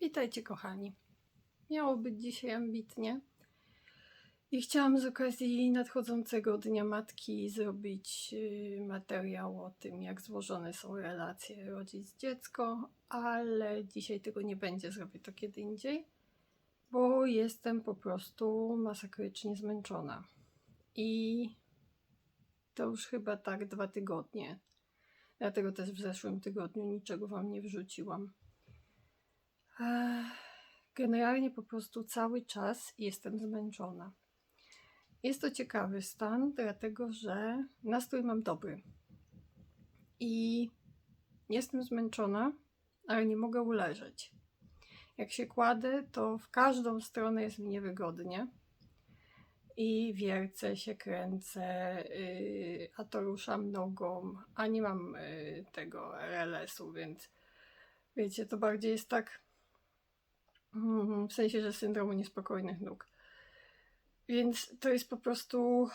Witajcie kochani. Miało być dzisiaj ambitnie i chciałam z okazji nadchodzącego Dnia Matki zrobić y, materiał o tym, jak złożone są relacje rodzic-dziecko, ale dzisiaj tego nie będzie, zrobię to kiedy indziej, bo jestem po prostu masakrycznie zmęczona. I to już chyba tak dwa tygodnie. Dlatego też w zeszłym tygodniu niczego Wam nie wrzuciłam. Generalnie po prostu cały czas jestem zmęczona. Jest to ciekawy stan, dlatego że nastrój mam dobry. I jestem zmęczona, ale nie mogę uleżeć. Jak się kładę, to w każdą stronę jest mi niewygodnie. I wiercę się, kręcę, yy, a to ruszam nogą, a nie mam yy, tego RLS-u, więc wiecie, to bardziej jest tak W sensie, że syndromu niespokojnych nóg. Więc to jest po prostu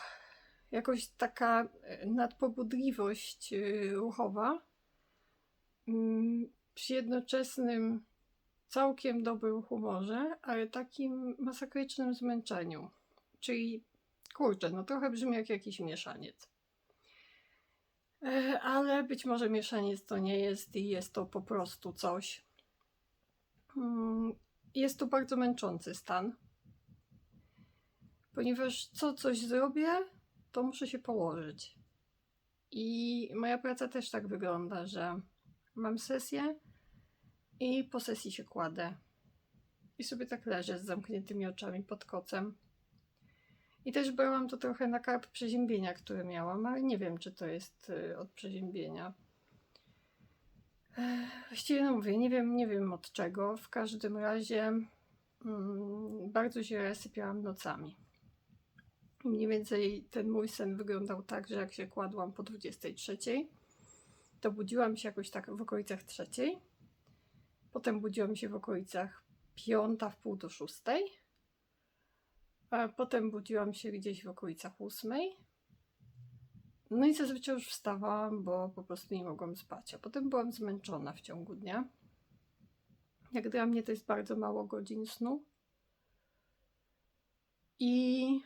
jakoś taka e, nadpobudliwość e, ruchowa mm, przy jednoczesnym całkiem dobrym humorze, ale takim masakrycznym zmęczeniu. Czyli kurczę, no trochę brzmi jak jakiś mieszaniec. E, Ale być może mieszaniec to nie jest i jest to po prostu coś. Jest to bardzo męczący stan, ponieważ co coś zrobię, to muszę się położyć. I moja praca też tak wygląda, że mam sesję i po sesji się kładę. I sobie tak leżę z zamkniętymi oczami pod kocem. I też brałam to trochę na karp przeziębienia, które miałam, ale nie wiem, czy to jest y, od przeziębienia. Właściwie no mówię, nie wiem, nie wiem od czego. W każdym razie mm, bardzo się sypiałam nocami. Mniej więcej ten mój sen wyglądał tak, że jak się kładłam po 23, to budziłam się jakoś tak w okolicach trzeciej. Potem budziłam się w okolicach piąta, w pół do szóstej. Potem budziłam się gdzieś w okolicach ósmej. No i zazwyczaj już wstawałam, bo po prostu nie mogłam spać. A potem byłam zmęczona w ciągu dnia. Jak dla mnie to jest bardzo mało godzin snu. I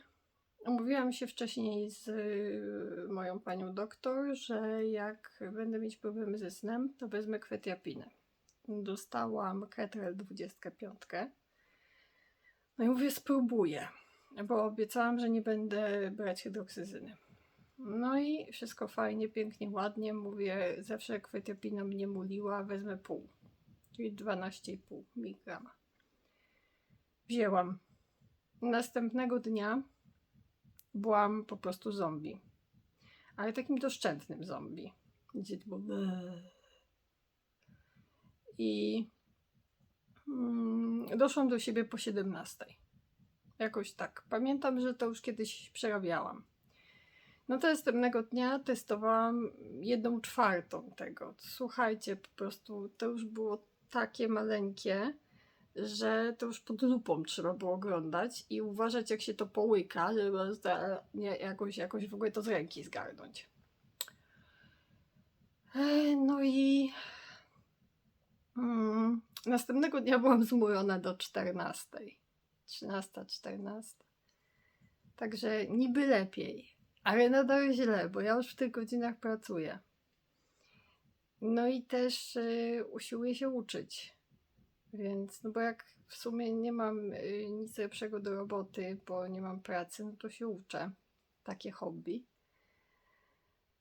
umówiłam się wcześniej z y, moją panią doktor, że jak będę mieć problemy ze snem, to wezmę kwetiapinę. Dostałam Ketrel 25. No i mówię, spróbuję, bo obiecałam, że nie będę brać hydroksyzyny. No i wszystko fajnie, pięknie, ładnie. Mówię, zawsze jak kwetiapina mnie muliła, wezmę pół, czyli 12,5 mg. Wzięłam. Następnego dnia byłam po prostu zombie. Ale takim doszczętnym zombie. Gdzie to było... I mm, doszłam do siebie po 17. Jakoś tak. Pamiętam, że to już kiedyś przerabiałam. No to następnego dnia testowałam jedną czwartą tego. Słuchajcie, po prostu to już było takie maleńkie, że to już pod lupą trzeba było oglądać i uważać, jak się to połyka, żeby nie, jakoś, jakoś w ogóle to z ręki zgarnąć. No i mm, następnego dnia byłam zmurona do 14. 13, 14. Także niby lepiej, ale nadal źle, bo ja już w tych godzinach pracuję. No i też y, usiłuję się uczyć. Więc, no bo jak w sumie nie mam y, nic lepszego do roboty, bo nie mam pracy, no to się uczę. Takie hobby.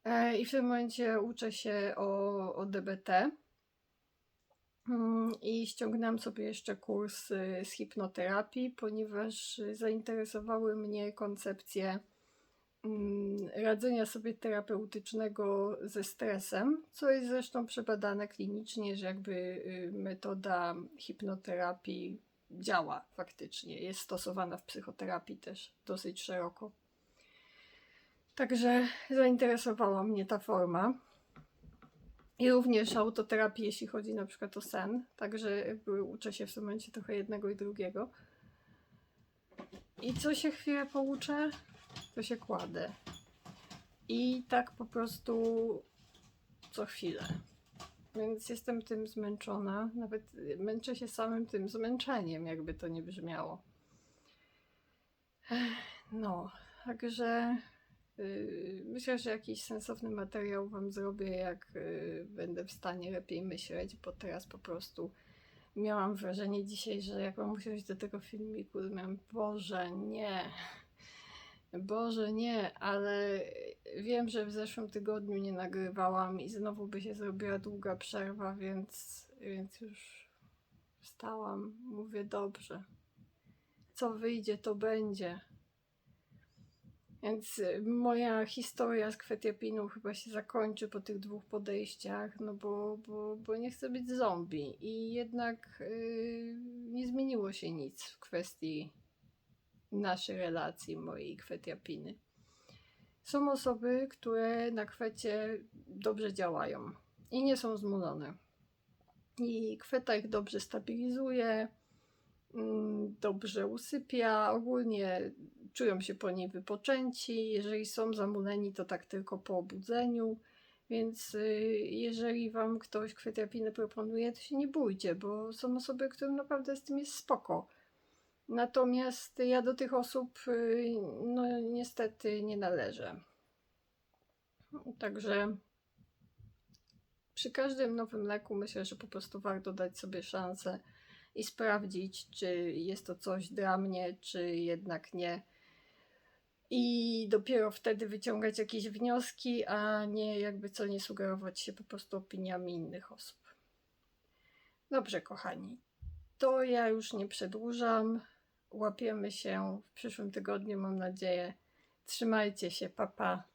E, I w tym momencie uczę się o, o DBT. Mm, I ściągnęłam sobie jeszcze kurs y, z hipnoterapii, ponieważ zainteresowały mnie koncepcje radzenia sobie terapeutycznego ze stresem, co jest zresztą przebadane klinicznie, że jakby y, metoda hipnoterapii działa faktycznie. Jest stosowana w psychoterapii też dosyć szeroko. Także zainteresowała mnie ta forma. I również autoterapii, jeśli chodzi na przykład o sen. Także uczę się w tym momencie trochę jednego i drugiego. I co się chwilę pouczę, to się kładę. I tak po prostu co chwilę. Więc jestem tym zmęczona. Nawet y, męczę się samym tym zmęczeniem, jakby to nie brzmiało. No, także yy, myślę, że jakiś sensowny materiał Wam zrobię, jak yy, będę w stanie lepiej myśleć, bo teraz po prostu miałam wrażenie dzisiaj, że jak mam usiąść do tego filmiku, to miałam, Boże, nie. Boże, nie, ale wiem, że w zeszłym tygodniu nie nagrywałam i znowu by się zrobiła długa przerwa, więc, więc już wstałam. Mówię, dobrze. Co wyjdzie, to będzie. Więc moja historia z kwetiapiną chyba się zakończy po tych dwóch podejściach, no bo, bo, bo nie chcę być zombie. I jednak yy, nie zmieniło się nic w kwestii naszej relacji, mojej kwetiapiny. Są osoby, które na kwecie dobrze działają i nie są zmulone. I kweta ich dobrze stabilizuje, mm, dobrze usypia, ogólnie czują się po niej wypoczęci. Jeżeli są zamuleni, to tak tylko po obudzeniu. Więc y, jeżeli wam ktoś kwetiapinę proponuje, to się nie bójcie, bo są osoby, którym naprawdę z tym jest spoko. Natomiast ja do tych osób y, no niestety nie należę. Także przy każdym nowym leku myślę, że po prostu warto dać sobie szansę i sprawdzić, czy jest to coś dla mnie, czy jednak nie. I dopiero wtedy wyciągać jakieś wnioski, a nie jakby co nie sugerować się po prostu opiniami innych osób. Dobrze, kochani. To ja już nie przedłużam. Łapiemy się w przyszłym tygodniu, mam nadzieję. Trzymajcie się, papa.